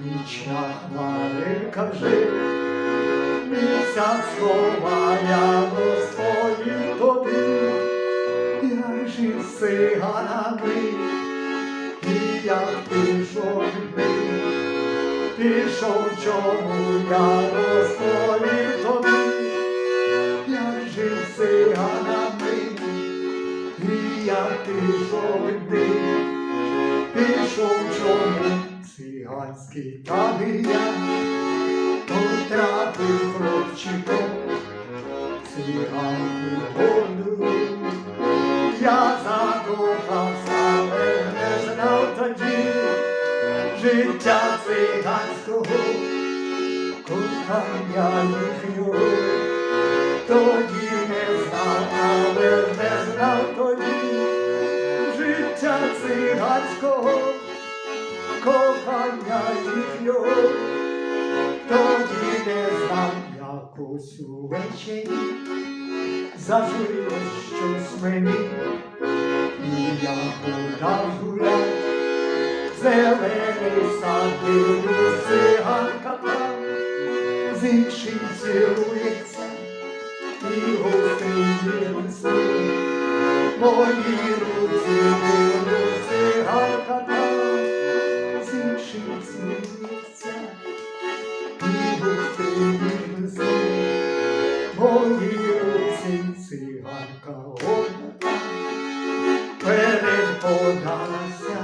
Нічна хмаринка вже місяць сховає розповів тобі, як жив сиганами, і як пішов дні, пішов чому я розповів тобі, як жив сиганами, і як пішов дні, циганський табія, Потрапив хлопчиком циганку воду. Я закохався, але не знав тоді життя циганського, кохання їхнього. Кохання їхнього. Тоді не знав якось увечері, зажурилось щось мені, і я подав гулять, зелений сад дивлюсь, циганка там, з іншим цілується, і весни, мої руці руці циганка одна. Переподалася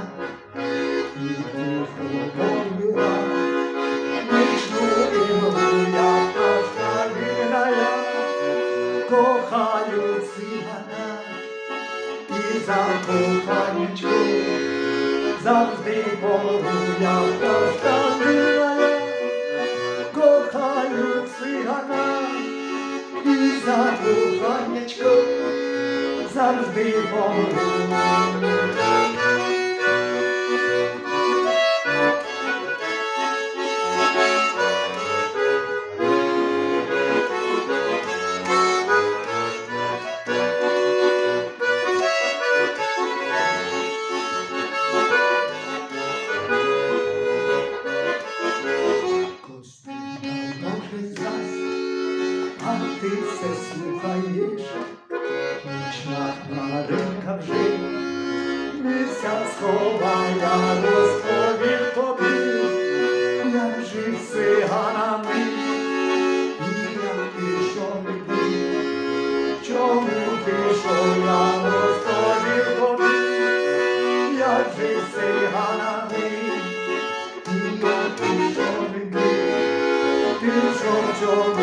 і духовою нічну імлу я пошкаліная, кохаю цигана і за коханечку завжди Богу я за коханечку завжди Богу. Вже місяць сховая, розповів тобі, як жив сиганами, і як пішов ти, чому пішов я, розповів тобі, як жив сиганами, і як пішов ти. Ти чому